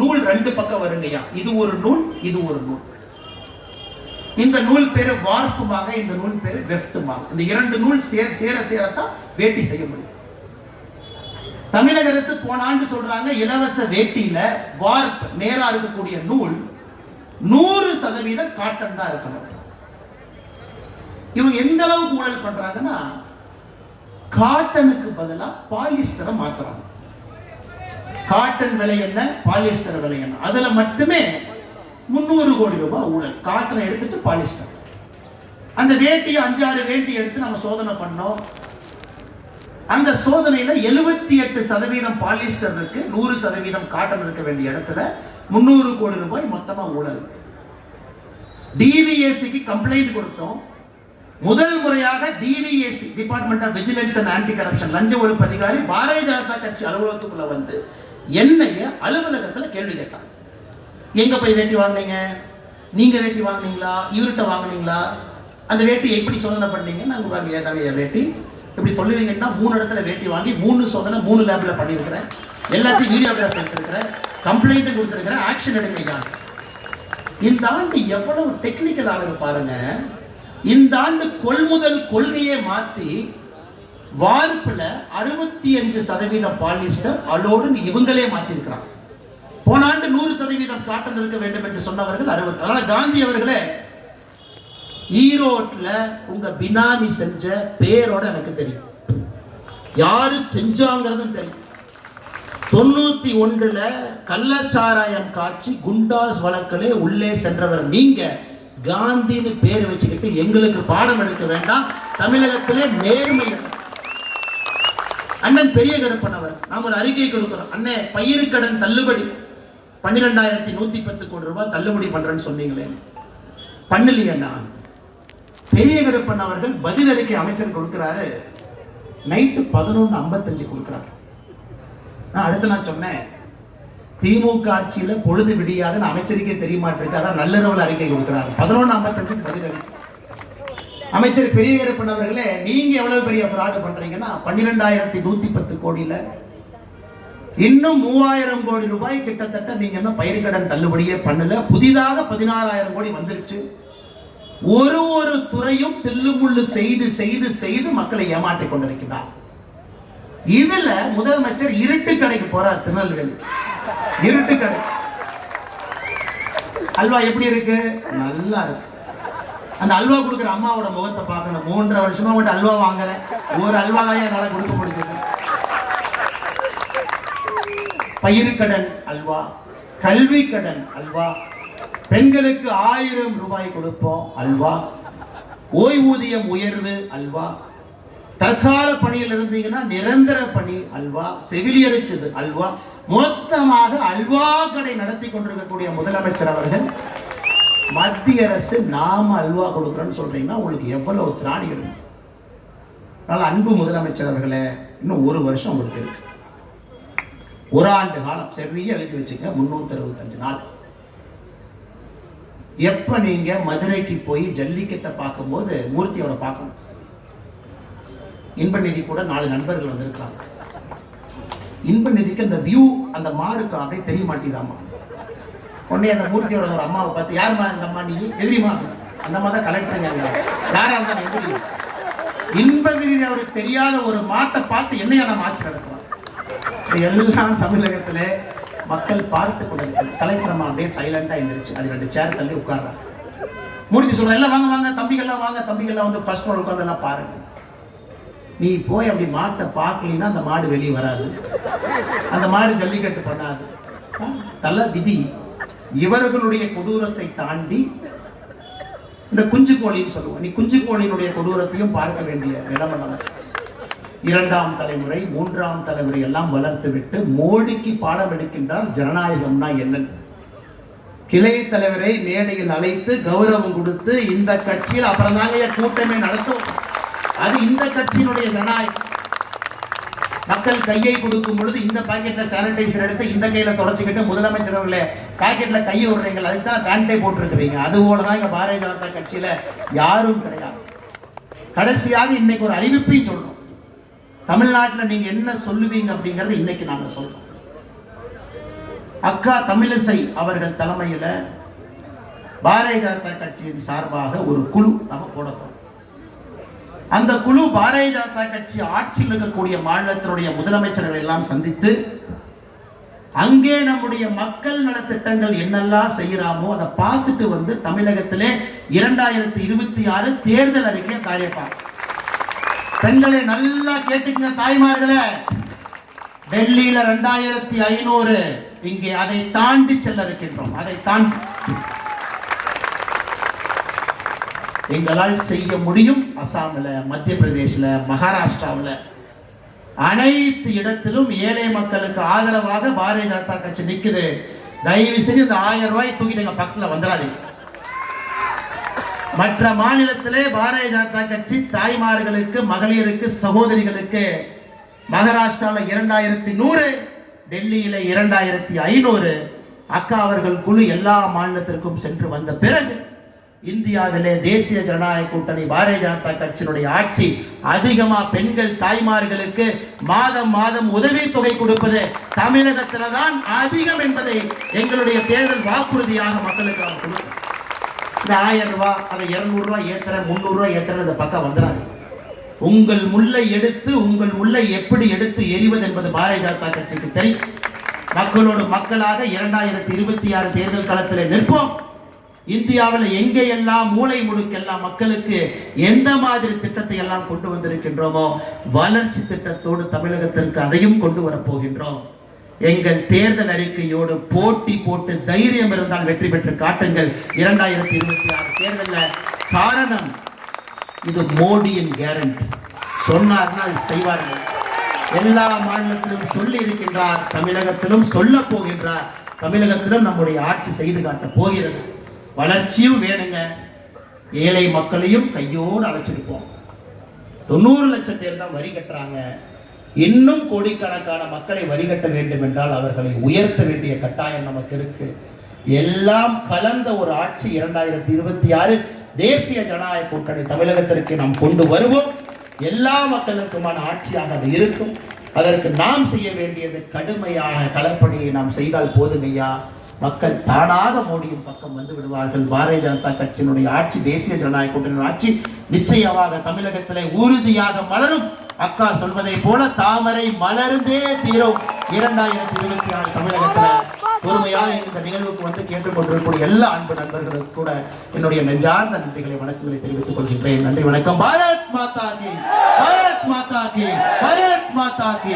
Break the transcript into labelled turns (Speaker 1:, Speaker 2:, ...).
Speaker 1: நூல் ரெண்டு பக்கம் வருங்கய்யா. இது ஒரு நூல் இது ஒரு நூல். இந்த நூல் பேரு வார்ஃபுமாக இந்த நூல் பேரு வெஃப்டுமாக. இந்த இரண்டு நூல் சேர சேர சேரத்தான் வேட்டி செய்ய முடியும். தமிழக அரசு போன ஆண்டு சொல்றாங்க இலவச வேட்டியில வார்ப் நேரா இருக்கக்கூடிய நூல் நூறு சதவீதம் காட்டன் தான் இருக்கணும். இவங்க எந்த அளவுக்கு ஊழல் பண்றாங்கன்னா காட்டனுக்கு பதிலா பாலிஸ்டரை மாத்துறாங்க. காட்டன் விலை என்ன? பாலிஸ்டர் விலை என்ன? அதுல மட்டுமே முந்நூறு கோடி ரூபாய் ஊழல். காட்டனை எடுத்துட்டு பாலிஸ்டர் அந்த வேட்டியை அஞ்சாறு வேட்டி எடுத்து நம்ம சோதனை பண்ணோம். அந்த சோதனையில எழுபத்தி எட்டு சதவீதம் பாலிஸ்டர் இருக்கு நூறு சதவீதம் காட்டன் இருக்க வேண்டிய இடத்துல முந்நூறு கோடி ரூபாய் மொத்தமா ஊழல். டிவிஎஸ்சிக்கு கம்ப்ளைண்ட் கொடுத்தோம். முதல் முறையாக DVSC department of vigilance and anti corruption லஞ்ச ஒழிப்பு அதிகாரி பாரதிய ஜனதா கட்சி அலுவலகத்துக்குள்ள வந்து என்னைய அலுவலகத்தில் கேள்வி கேட்டான். எங்க போய் வேட்டி வாங்குனீங்க? நீங்க வேட்டி வாங்குனீங்களா? இவர்கிட்ட வாங்குனீங்களா? அந்த வேட்டி எப்படி சோதனை பண்ணீங்க? நாங்கள் வாங்க ஏதாங்க வேட்டி? இப்படி சொல்லுவீங்கன்னா மூணு இடத்துல வேட்டி வாங்கி மூணு சோதனை மூணு லேபில் பண்ணியிருக்கிறேன். எல்லாத்தையும் வீடியோகிராஃப் எடுத்திருக்கிறேன். கம்ப்ளைண்ட் கொடுத்துருக்கிறேன். ஆக்ஷன் எடுங்க இந்த ஆண்டு எவ்வளவு டெக்னிக்கல் ஆளுங்க பாருங்க. இந்த ஆண்டு கொள்முதல் கொள்கையை மாற்றி வார்ப்பில் அறுபத்தி அஞ்சு சதவீதம் பாலிஸ்டர் அலோடுன்னு இவங்களே மாத்திருக்கிறாங்க. போன ஆண்டு நூறு சதவீதம் காட்டன் இருக்க வேண்டும் என்று சொன்னவர்கள் அறுபது அதனால் காந்தி அவர்களே ஈரோட்ல உங்க பினாமி செஞ்ச பேரோட எனக்கு தெரியும். யாரு செஞ்சாங்கிறதும் தெரியும். தொண்ணூத்தி ஒன்றுல கள்ளச்சாராயம் காய்ச்சி குண்டாஸ் வழக்கிலே உள்ளே சென்றவர் நீங்க காந்தின்னு பேர் வச்சுக்கிட்டு எங்களுக்கு பாடம் எடுக்க வேண்டாம். தமிழகத்திலே நேர்மை அண்ணன் பெரிய கருப்பன் அவர். நாம் ஒரு அறிக்கை கொடுக்கிறோம். அண்ணே பயிருக்கடன் தள்ளுபடி. பன்னிரெண்டாயிரத்தி நூத்தி பத்து கோடி ரூபாய் தள்ளுபடி பண்றேன்னு சொன்னீங்களே. பண்ணலையண்ணா பெரிய கருப்பன் அவர்கள் பதில் அறிக்கை அமைச்சர் கொடுக்கிறாரு. நைட்டு பதினொன்று ஐம்பத்தஞ்சு கொடுக்குறாரு. நான் அடுத்து நான் சொன்னேன் திமுக ஆட்சியில பொழுது விடியாதுன்னு அமைச்சருக்கே தெரிய மாட்டிருக்கு. அதான் நள்ளிரவில் அறிக்கை கொடுக்குறாங்க பதினொன்று ஐம்பத்தஞ்சு பதில் அறிக்கை. அமைச்சர் பெரிய கருப்பன் அவர்களே நீங்க எவ்வளவு பெரிய ஃப்ராடு பண்றீங்கன்னா பன்னிரெண்டாயிரத்தி நூத்தி பத்து கோடியில இன்னும் மூவாயிரம் கோடி ரூபாய் கிட்டத்தட்ட நீங்க இன்னும் பயிர்கடன் தள்ளுபடியே பண்ணல. புதிதாக பதினாறாயிரம் கோடி வந்துருச்சு. ஒரு ஒரு துறையும் தில்லுமுள்ளு செய்து செய்து செய்து மக்களை ஏமாற்றிக் கொண்டிருக்கிறார். இதுல முதலமைச்சர் இருட்டு கடைக்கு போறார் திருநெல்வேலி. இருட்டு கடை. அல்வா எப்படி இருக்கு? நல்லா இருக்கு. அந்த அல்வா கொடுக்குற அம்மாவோட முகத்தை பார்க்கணும் மூன்றரை வருஷமா உங்கள்கிட்ட அல்வா வாங்குறேன். ஒரு அல்வா தான் என்னால் கொடுக்க முடிஞ்சது. பயிருக்கடன் அல்வா கல்வி கடன் அல்வா பெண்களுக்கு ஆயிரம் ரூபாய் கொடுப்போம் அல்வா ஓய்வூதியம் உயர்வு அல்வா தற்கால பணியில் இருந்தீங்கன்னா நிரந்தர பணி அல்வா செவிலியருக்கு இது அல்வா. மொத்தமாக அல்வா கடை நடத்தி கொண்டிருக்கக்கூடிய முதலமைச்சர் அவர்கள் மத்திய அரசு நாம அல்வா கொடுக்குறோன்னு சொல்றீங்கன்னா உங்களுக்கு எவ்வளவு திராணி இருக்கும் அதனால அன்பு முதலமைச்சர் அவர்களே இன்னும் ஒரு வருஷம் உங்களுக்கு இருக்கு. ஒரு ஆண்டு காலம் சரியா எழுதி வச்சுங்க முன்னூத்தி அறுபத்தஞ்சு நாள். எப்ப நீங்க மதுரைக்கு போய் ஜல்லிக்கட்டை பார்க்கும்போது மூர்த்தியோட பார்க்கணும். இன்ப நிதி கூட நாலு நண்பர்கள் வந்திருக்காங்க இன்ப நிதிக்கு அந்த வியூ அந்த மாடுக்கு அப்படியே தெரிய மாட்டேதாமா உடனே அந்த மூர்த்தியோட ஒரு அம்மாவை பார்த்து யாருமா இந்த அம்மா நீ? எதிரிமா அந்த அம்மா தான் கலெக்டருங்க யாரா இருந்தாலும் எதிரி. இன்பகிரி அவருக்கு தெரியாத ஒரு மாட்டை பார்த்து என்னையா நம்ம ஆட்சி நடத்துறோம் இது எல்லாம் தமிழகத்துல மக்கள் பார்த்து கொண்டிருக்கிறது கலெக்டர் அம்மா அப்படியே சைலண்டா எந்திரிச்சு அது ரெண்டு சேர் தள்ளி உட்கார்றாங்க. மூர்த்தி சொல்கிறேன் எல்லாம் வாங்க வாங்க தம்பிகள்லாம் வாங்க தம்பிகள்லாம் வந்து ஃபர்ஸ்ட் ரோல் உட்காந்து எல்லாம் பாருங்க. நீ போய் அப்படி மாட்டை பார்க்கலின்னா அந்த மாடு வெளியே வராது. அந்த மாடு ஜல்லிக்கட்டு பண்ணாது. தலை தல விதி இவர்களுடைய கொடூரத்தை தாண்டி இந்த குஞ்சு கோழின்னு சொல்லுவோம். நீ குஞ்சு கோழியினுடைய கொடூரத்தையும் பார்க்க வேண்டிய நிலைமை நமக்கு இரண்டாம் தலைமுறை மூன்றாம் தலைமுறை எல்லாம் வளர்த்து விட்டு மோடிக்கு பாடம் எடுக்கின்றார் ஜனநாயகம்னா என்ன கிளை தலைவரை மேடையில் அழைத்து கௌரவம் கொடுத்து இந்த கட்சியில் அப்புறம் தாங்க கூட்டமே நடத்தும். அது இந்த கட்சியினுடைய ஜனநாயகம். மக்கள் கையை கொடுக்கும் பொழுது இந்த பாக்கெட்ல சானிடைசர் எடுத்து இந்த கையில தொடச்சிக்கிட்டு முதலமைச்சர் அவர்களே பாக்கெட்ல கையை விடுறீங்க அதுக்கு தான் பேண்டே போட்டிருக்கிறீங்க. அது போல தான் இங்க பாரதிய ஜனதா கட்சியில யாரும் கிடையாது. கடைசியாக இன்னைக்கு ஒரு அறிவிப்பையும் சொல்லணும். தமிழ்நாட்டில் நீங்க என்ன சொல்லுவீங்க அப்படிங்கறது இன்னைக்கு நாங்க சொல்றோம். அக்கா தமிழிசை அவர்கள் தலைமையில பாரதிய ஜனதா கட்சியின் சார்பாக ஒரு குழு நம்ம போட போறோம். அந்த குழு பாரதிய ஜனதா கட்சி ஆட்சியில் இருக்கக்கூடிய மாநிலத்தினுடைய முதலமைச்சர்கள் எல்லாம் சந்தித்து அங்கே நம்முடைய மக்கள் நலத்திட்டங்கள் என்னெல்லாம் செய்யறாமோ அதை பார்த்துட்டு வந்து தமிழகத்திலே இரண்டாயிரத்தி இருபத்தி ஆறு தேர்தல் அறிக்கையை தயாரிப்பாங்க பெண்களை நல்லா கேட்டுக்கங்க தாய்மார்களே. டெல்லியில ரெண்டாயிரத்தி ஐநூறு இங்கே அதை தாண்டி செல்ல இருக்கின்றோம். அதை தாண்டி எங்களால் செய்ய முடியும். அசாமில் மத்திய பிரதேசில் மகாராஷ்டிராவில். அனைத்து இடத்திலும் ஏழை மக்களுக்கு ஆதரவாக பாரதிய ஜனதா கட்சி நிக்குது. தயவு செஞ்சு இந்த ஆயிரம் ரூபாய் தூக்கிட்டு எங்கள் பக்கத்துல வந்துடாதீங்க. மற்ற மாநிலத்திலே பாரதிய ஜனதா கட்சி தாய்மார்களுக்கு மகளிருக்கு சகோதரிகளுக்கு மகாராஷ்டிராவில் இரண்டாயிரத்தி நூறு டெல்லியில இரண்டாயிரத்தி ஐநூறு அக்கா அவர்கள் குழு எல்லா மாநிலத்திற்கும் சென்று வந்த பிறகு இந்தியாவிலே தேசிய ஜனநாயக கூட்டணி பாரதிய ஜனதா கட்சியினுடைய ஆட்சி அதிகமா பெண்கள் தாய்மார்களுக்கு மாதம் மாதம் உதவி தொகை கொடுப்பது தமிழகத்தில் தான் அதிகம் என்பதை எங்களுடைய தேர்தல் வாக்குறுதியாக மக்களுக்கு நாம் கொடுக்கிறோம் இந்த ஆயிரம் ரூபாய் அதை இருநூறு ரூபாய் ஏத்துற முந்நூறு ரூபாய் ஏத்துறேன் இந்த பக்கம் வந்துடாது உங்கள் முல்லை எடுத்து உங்கள் முல்லை எப்படி எடுத்து எரிவது என்பது பாரதிய ஜனதா கட்சிக்கு தெரியும். மக்களோடு மக்களாக இரண்டாயிரத்தி இருபத்தி ஆறு தேர்தல் களத்தில் நிற்போம். இந்தியாவில் எங்கே எல்லாம் மூளை முடுக்கெல்லாம் மக்களுக்கு எந்த மாதிரி திட்டத்தை எல்லாம் கொண்டு வந்திருக்கின்றோமோ வளர்ச்சி திட்டத்தோடு தமிழகத்திற்கு அதையும் கொண்டு வரப்போகின்றோம் எங்கள் தேர்தல் அறிக்கையோடு போட்டி போட்டு தைரியம் இருந்தால் வெற்றி பெற்று காட்டுங்கள். இரண்டாயிரத்தி இருபத்தி ஆறு தேர்தலில் காரணம் இது மோடியின் கேரண்டி சொன்னார்னா அது செய்வார்கள். எல்லா மாநிலத்திலும் சொல்லி இருக்கின்றார் தமிழகத்திலும் சொல்ல போகின்றார். தமிழகத்திலும் நம்முடைய ஆட்சி செய்து காட்ட போகிறது. வளர்ச்சியும் வேணுங்க. ஏழை மக்களையும் கையோடு அழைச்சிருப்போம். தொண்ணூறு லட்சம் பேர் தான் வரி கட்டுறாங்க. இன்னும் கோடிக்கணக்கான மக்களை வரி கட்ட வேண்டும் என்றால் அவர்களை உயர்த்த வேண்டிய கட்டாயம் நமக்கு இருக்கு. எல்லாம் கலந்த ஒரு ஆட்சி இரண்டாயிரத்தி இருபத்தி ஆறு தேசிய ஜனநாயக கூட்டணி தமிழகத்திற்கு நாம் கொண்டு வருவோம். எல்லா மக்களுக்குமான ஆட்சியாக அது இருக்கும். அதற்கு நாம் செய்ய வேண்டியது கடுமையான களப்பணியை நாம் செய்தால் போதுமையா மக்கள் தானாக மோடியின் பக்கம் வந்து விடுவார்கள். பாரதிய ஜனதா கட்சியினுடைய ஆட்சி தேசிய ஜனநாயக கூட்டணியின் ஆட்சி நிச்சயமாக தமிழகத்திலே உறுதியாக மலரும். அக்கா சொல்வதை போல தாமரை மலர்ந்தே தீரும். இரண்டாயிரத்தி இருபத்தி நாலு தமிழகத்தில் பொறுமையாக இந்த நிகழ்வுக்கு வந்து கேட்டுக்கொண்டிருக்கக்கூடிய எல்லா அன்பு நண்பர்களுக்கு கூட என்னுடைய நெஞ்சார்ந்த நன்றிகளை வணக்கங்களை தெரிவித்துக் கொள்கின்றேன். நன்றி வணக்கம். பாரத் மாதா கி. பாரத் மாதா கி. பாரத் மாதா கி.